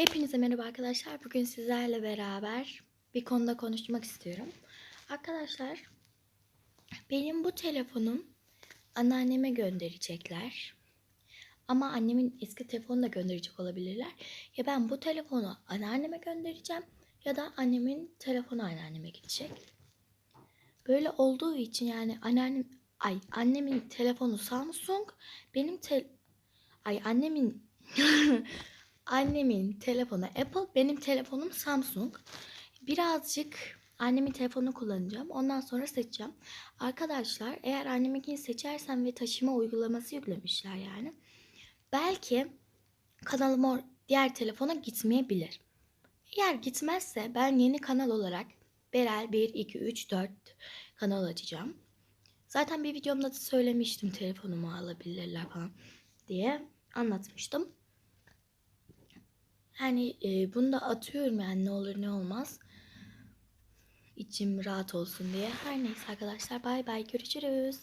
Hepinize merhaba arkadaşlar. Bugün sizlerle beraber bir konuda konuşmak istiyorum. Arkadaşlar, benim bu telefonum anneanneme gönderecekler. Ama annemin eski telefonunu da gönderecek olabilirler. Ya ben bu telefonu anneanneme göndereceğim ya da annemin telefonu anneanneme gidecek. Böyle olduğu için yani anneannem ay annemin telefonu Samsung, benim tel ay annemin annemin telefonu Apple, benim telefonum Samsung. Birazcık annemin telefonunu kullanacağım. Ondan sonra seçeceğim. Arkadaşlar eğer anneminkini seçersem ve taşıma uygulaması yüklemişler yani. Belki kanalım diğer telefona gitmeyebilir. Eğer gitmezse ben yeni kanal olarak Berel 1, 2, 3, 4 kanal açacağım. Zaten bir videomda da söylemiştim telefonumu alabilirler falan diye anlatmıştım. Hani e, bunu da atıyorum yani ne olur ne olmaz. İçim rahat olsun diye. Her neyse arkadaşlar bay bay görüşürüz.